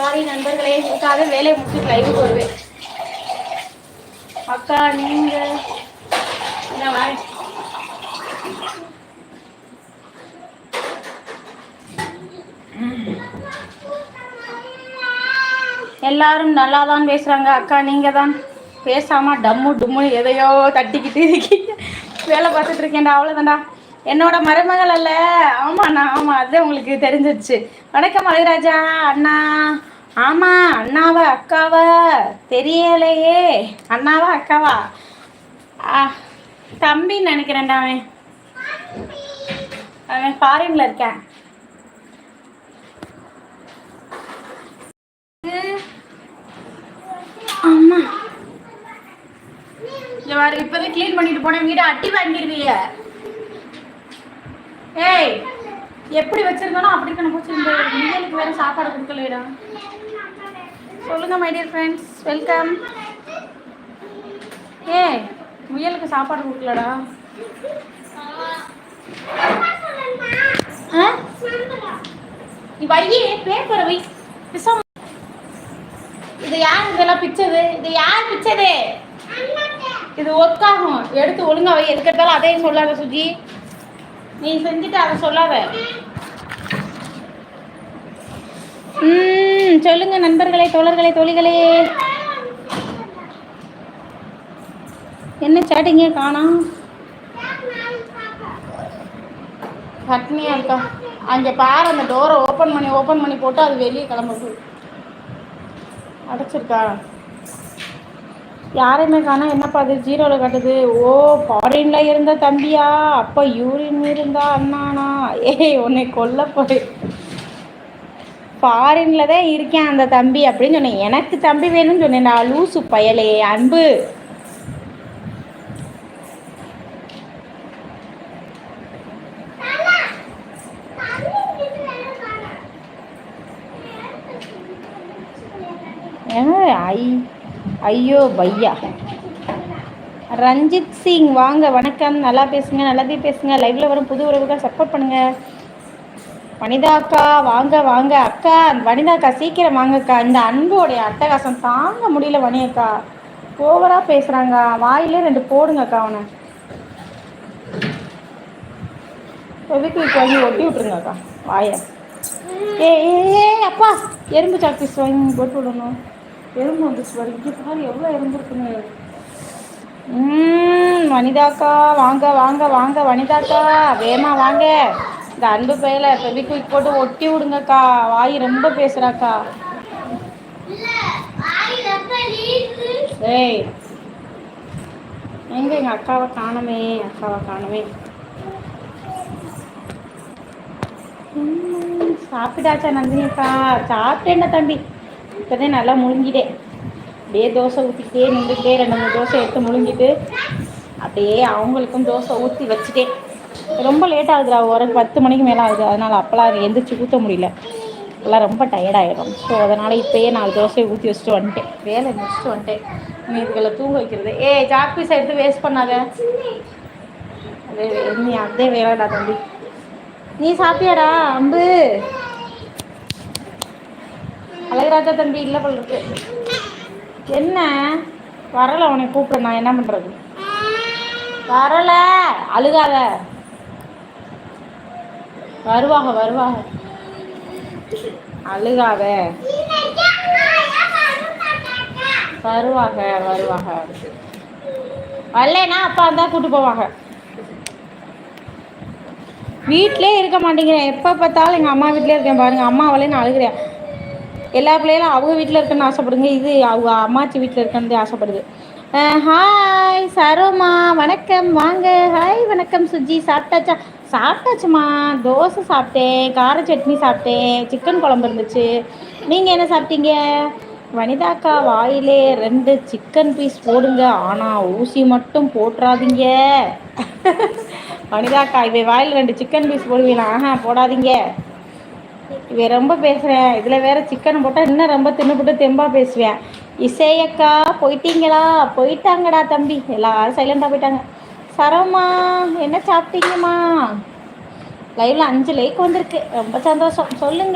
Sorry நண்பர்களே இதுக்காக வேலையை முடிச்சு லைவுக்கு வருவேன். அக்கா நீங்க? எல்லாரும் நல்லா தான் பேசுறாங்க. அக்கா நீங்க தான் பேசாம டம்மு டும்முன்னு எதையோ தட்டிக்கிட்டு இருக்கீங்க. வேலை பார்த்துட்டு இருக்கேன்டா அவ்வளோதான்டா என்னோட மருமகள் அல்ல. ஆமாண்ணா ஆமாம் அதுதான் உங்களுக்கு தெரிஞ்சிருச்சு. வணக்கம் மலைராஜா அண்ணா. ஆமாம் அண்ணாவா அக்காவா? தெரியலையே. அண்ணாவா அக்காவா? ஆ தம்பின்னு நினைக்கிறேன்டா அவன். அவன் ஃபாரின்ல இருக்கேன். அம்மா இங்க இப்பதான் க்ளீன் பண்ணிட்டு போனேன் வீடு அட்டி வாங்கிடுவீங்க ஏய் எப்படி வச்சிருந்தாலும் அப்படி கணக்கு வச்சிருந்த முயலுக்கு வேற சாப்பாடு கொடுக்கலைடா சொல்லுங்க மை டியர் ஃப்ரெண்ட்ஸ் வெல்கம் ஏய் முயலுக்கு சாப்பாடு கொடுக்கலடா. ஆ? நீ வையே பேப்பரை வை. பிசாம. இது யார் இதெல்லாம் பிச்சது? இது யார் பிச்சது? இது ஒர்க்காகும். எடுத்து ஒழுங்கா வை. எதுக்கு எடுத்தாலும் அதையும் சொல்லாத சுஜி. நீ செஞ்சுட்டு அதை சொல்லாத. ம் சொல்லுங்க நண்பர்களே தோழர்களே தோழிகளே. என்ன சேட்டிங்கே காணோம் சட்னியா இருக்கா? அங்கே பாரு அந்த டோரை ஓப்பன் பண்ணி ஓப்பன் பண்ணி போட்டு அது வெளியே கிளம்புது. அடைச்சிருக்கா? யாரையுமே காணா என்னப்பா அது ஜீரோவில் கட்டுது? ஓ ஃபாரின்ல இருந்த தம்பியா? அப்போ யூரின் இருந்தா அண்ணானா? ஏய் உன்னை கொல்ல போய். ஃபாரின்ல தான் இருக்கேன் அந்த தம்பி அப்படின்னு சொன்னேன். எனக்கு தம்பி வேணும்னு சொன்னேன். நான் லூசு பயலே அன்பு. ஏங்க, ஐ ஐயோ பையா ரஞ்சித் சிங் வாங்க வணக்கம். நல்லா பேசுங்க நல்லதே பேசுங்க. லைவ்ல வரும் புது உறவுகள் சப்போர்ட் பண்ணுங்க. வனிதா அக்கா வாங்க வாங்க. அக்கா வனிதா அக்கா சீக்கிரம் வாங்கக்கா இந்த அன்போடைய அட்டகாசம் தாங்க முடியல வணியக்கா அக்கா. ஓவரா பேசுறாங்க. வாயிலே ரெண்டு போடுங்கக்கா அவனை. எதுக்கு வாங்கி ஒட்டி விட்டுருங்கக்கா வாய. ஏ ஏ அப்பா. எறும்பு சாக்பீஸ் வாங்கி போட்டு விடணும். எறும்பு வந்துச்சு பாரு இங்கே பாரு எவ்வளோ எறும்பு இருக்குன்னு. வனிதாக்கா வாங்க வாங்க வாங்க வனிதாக்கா வேமா வாங்க. இந்த அன்பு பையில ஃபெவிக்விக் போட்டு ஒட்டி விடுங்கக்கா. வாய் ரொம்ப பேசுறாக்கா. ஏய் எங்க எங்க அக்காவை காணமே அக்காவை காணமே. சாப்பிட்டாச்சா நந்தினிக்கா? சாப்பிட்டேன்டா தம்பி. இப்போதான் நல்லா முழுங்கிட்டேன். அப்படியே தோசை ஊற்றிக்கிட்டே நின்றுக்கிட்டே ரெண்டு மூணு தோசை எடுத்து முழுங்கிட்டு அப்படியே அவங்களுக்கும் தோசை ஊற்றி வச்சுட்டேன். ரொம்ப லேட் ஆகுதுடா ஒரு பத்து மணிக்கு மேலே ஆகுது. அதனால் அப்போலாம் எந்திரிச்சு ஊற்ற முடியல. அப்போலாம் ரொம்ப டயர்டாயிடும் ஸோ அதனால் இப்போயே நாலு தோசையை ஊற்றி வச்சுட்டு வந்துட்டேன். வேலை முடிச்சுட்டு வந்துட்டேன். நீ இதுகளை தூங்க வைக்கிறது. ஏய் சாக்பீஸ் எடுத்து வேஸ்ட் பண்ணாத. அதே நீ அதே வேலைடா தம்பி. நீ சாப்பிட்டியாடா அம்பு? அழகராஜா தம்பி இல்லை போல் இருக்கு. என்ன? வரல அவனை கூப்பிடு நான் என்ன பண்றது? வரல. அழுகாத. வருவாங்க வருவாங்க அழுகாத. வருவாங்க வருவாங்க வரலன்னா அப்பா தான் கூட்டு போவாங்க. வீட்டிலே இருக்க மாட்டேங்கிறேன் எப்போ பார்த்தாலும் எங்கள் அம்மா வீட்டிலே இருக்கேன் பாருங்க. அம்மா நான் அழுகிறேன். எல்லா பிள்ளைகளும் அவங்க வீட்டில் இருக்கணும்னு ஆசைப்படுங்க. இது அவங்க அம்மாச்சி வீட்டில் இருக்கன்னு ஆசைப்படுது. ஹாய் சரோமா. வணக்கம். வாங்க. ஹாய் வணக்கம் சுஜி. சாப்பிட்டாச்சா? சாப்பிட்டாச்சுமா. தோசை சாப்பிட்டேன். கார சட்னி சாப்பிட்டேன். சிக்கன் குழம்பு இருந்துச்சு. நீங்கள் என்ன சாப்பிட்டீங்க? வனிதாக்கா வாயிலே ரெண்டு சிக்கன் பீஸ் போடுங்க. ஆனால் ஊசி மட்டும் போட்டுறாதீங்க. வனிதாக்கா இவை வாயில் ரெண்டு சிக்கன் பீஸ் போடுவீங்களா? ஆஹா போடாதீங்க. இவ ரொம்ப பேசுகிறேன் இதில் வேற சிக்கன் போட்டால் இன்னும் ரொம்ப தின்னுபுட்டு தெம்பாக பேசுவேன். இசையக்கா போயிட்டீங்களா? போயிட்டாங்கடா தம்பி. எல்லாரும் சைலண்டாக போயிட்டாங்க. சரம்மா என்ன சாப்பிட்டீங்கம்மா? லைவ்ல அஞ்சு லைக் வந்திருக்கு. ரொம்ப சந்தோஷம். சொல்லுங்க.